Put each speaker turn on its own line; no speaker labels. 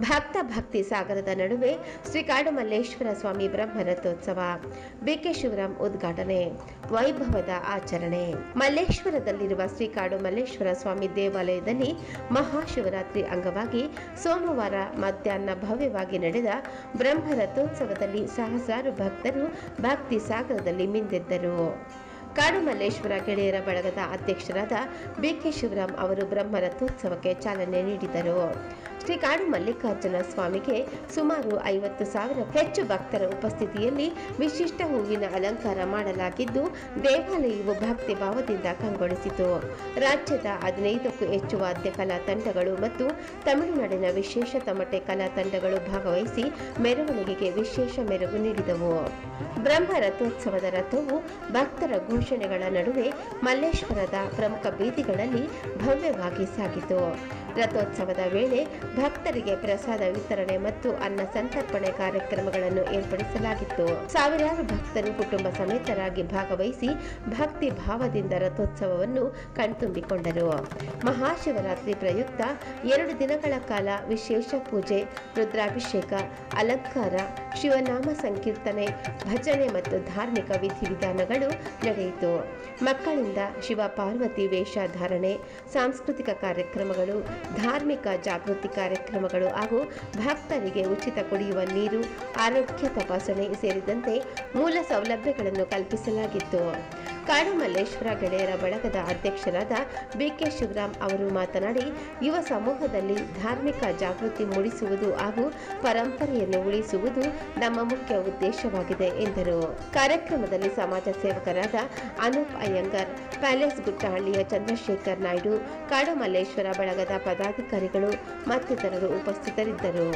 ಭಕ್ತ ಭಕ್ತಿ ಸಾಗರದ ನಡುವೆ ಶ್ರೀ ಕಾಡುಮಲ್ಲೇಶ್ವರ ಸ್ವಾಮಿ ಬ್ರಹ್ಮರಥೋತ್ಸವ ಬಿಕೆ ಶಿವರಾಮ್ ಉದ್ಘಾಟನೆ, ವೈಭವದ ಆಚರಣೆ. ಮಲ್ಲೇಶ್ವರದಲ್ಲಿರುವ ಶ್ರೀ ಕಾಡು ಮಲ್ಲೇಶ್ವರ ಸ್ವಾಮಿ ದೇವಾಲಯದಲ್ಲಿ ಮಹಾಶಿವರಾತ್ರಿ ಅಂಗವಾಗಿ ಸೋಮವಾರ ಮಧ್ಯಾಹ್ನ ಭವ್ಯವಾಗಿ ನಡೆದ ಬ್ರಹ್ಮರಥೋತ್ಸವದಲ್ಲಿ ಸಹಸ್ರಾರು ಭಕ್ತರು ಭಕ್ತಿ ಸಾಗರದಲ್ಲಿ ಮಿಂದೆದ್ದರು. ಕಾಡುಮಲ್ಲೇಶ್ವರ ಗೆಳೆಯರ ಬಳಗದ ಅಧ್ಯಕ್ಷರಾದ ಬಿಕೆ ಶಿವರಾಮ್ ಅವರು ಬ್ರಹ್ಮರಥೋತ್ಸವಕ್ಕೆ ಚಾಲನೆ ನೀಡಿದರು. ಶ್ರೀ ಕಾಡು ಮಲ್ಲಿಕಾರ್ಜುನ ಸ್ವಾಮಿಗೆ ಸುಮಾರು ಐವತ್ತು ಸಾವಿರ ಹೆಚ್ಚು ಭಕ್ತರ ಉಪಸ್ಥಿತಿಯಲ್ಲಿ ವಿಶಿಷ್ಟ ಹೂವಿನ ಅಲಂಕಾರ ಮಾಡಲಾಗಿದ್ದು, ದೇವಾಲಯವು ಭಕ್ತಿ ಭಾವದಿಂದ ಕಂಗೊಳಿಸಿತು. ರಾಜ್ಯದ ಹದಿನೈದಕ್ಕೂ ಹೆಚ್ಚು ವಾದ್ಯ ಕಲಾ ತಂಡಗಳು ಮತ್ತು ತಮಿಳುನಾಡಿನ ವಿಶೇಷ ತಮಟೆ ಕಲಾ ತಂಡಗಳು ಭಾಗವಹಿಸಿ ಮೆರವಣಿಗೆಗೆ ವಿಶೇಷ ಮೆರುಗು ನೀಡಿದವು. ಬ್ರಹ್ಮ ರಥೋತ್ಸವದ ರಥವು ಭಕ್ತರ ಘೋಷಣೆಗಳ ನಡುವೆ ಮಲ್ಲೇಶ್ವರದ ಪ್ರಮುಖ ಬೀದಿಗಳಲ್ಲಿ ಭವ್ಯವಾಗಿ ಸಾಗಿತು. ರಥೋತ್ಸವದ ವೇಳೆ ಭಕ್ತರಿಗೆ ಪ್ರಸಾದ ವಿತರಣೆ ಮತ್ತು ಅನ್ನ ಸಂತರ್ಪಣೆ ಕಾರ್ಯಕ್ರಮಗಳನ್ನು ಏರ್ಪಡಿಸಲಾಗಿತ್ತು. ಸಾವಿರಾರು ಭಕ್ತರು ಕುಟುಂಬ ಸಮೇತರಾಗಿ ಭಾಗವಹಿಸಿ ಭಕ್ತಿ ಭಾವದಿಂದ ರಥೋತ್ಸವವನ್ನು ಕಣ್ತುಂಬಿಕೊಂಡರು. ಮಹಾಶಿವರಾತ್ರಿ ಪ್ರಯುಕ್ತ ಎರಡು ದಿನಗಳ ಕಾಲ ವಿಶೇಷ ಪೂಜೆ, ರುದ್ರಾಭಿಷೇಕ, ಅಲಂಕಾರ, ಶಿವನಾಮ ಸಂಕೀರ್ತನೆ, ಭಜನೆ ಮತ್ತು ಧಾರ್ಮಿಕ ವಿಧಿವಿಧಾನಗಳು ನಡೆಯಿತು. ಮಕ್ಕಳಿಂದ ಶಿವ ಪಾರ್ವತಿ ವೇಷಧಾರಣೆ ಸಾಂಸ್ಕೃತಿಕ ಕಾರ್ಯಕ್ರಮಗಳು, ಧಾರ್ಮಿಕ ಜಾಗೃತಿ ಕಾರ್ಯಕ್ರಮಗಳು ಹಾಗೂ ಭಕ್ತರಿಗೆ ಉಚಿತ ಕುಡಿಯುವ ನೀರು ಆರೋಗ್ಯ ತಪಾಸಣೆ ಸೇರಿದಂತೆ ಮೂಲ ಸೌಲಭ್ಯಗಳನ್ನು ಕಲ್ಪಿಸಲಾಗಿತ್ತು. ಕಾಡು ಮಲ್ಲೇಶ್ವರ ಗೆಳೆಯರ ಬಳಗದ ಅಧ್ಯಕ್ಷರಾದ ಬಿಕೆ ಶಿವರಾಮ್ ಅವರು ಮಾತನಾಡಿ, ಯುವ ಸಮೂಹದಲ್ಲಿ ಧಾರ್ಮಿಕ ಜಾಗೃತಿ ಮೂಡಿಸುವುದು ಹಾಗೂ ಪರಂಪರೆಯನ್ನು ಉಳಿಸುವುದು ನಮ್ಮ ಮುಖ್ಯ ಉದ್ದೇಶವಾಗಿದೆ ಎಂದರು. ಕಾರ್ಯಕ್ರಮದಲ್ಲಿ ಸಮಾಜ ಸೇವಕರಾದ ಅನೂಪ್ ಅಯ್ಯಂಗರ್, ಪ್ಯಾಲೇಸ್ ಗುಟ್ಟಹಳ್ಳಿಯ ಚಂದ್ರಶೇಖರ್ ನಾಯ್ಡು ಕಾಡು ಮಲ್ಲೇಶ್ವರ ಬಳಗದ ಪದಾಧಿಕಾರಿಗಳು ಮತ್ತಿತರರು ಉಪಸ್ಥಿತರಿದ್ದರು.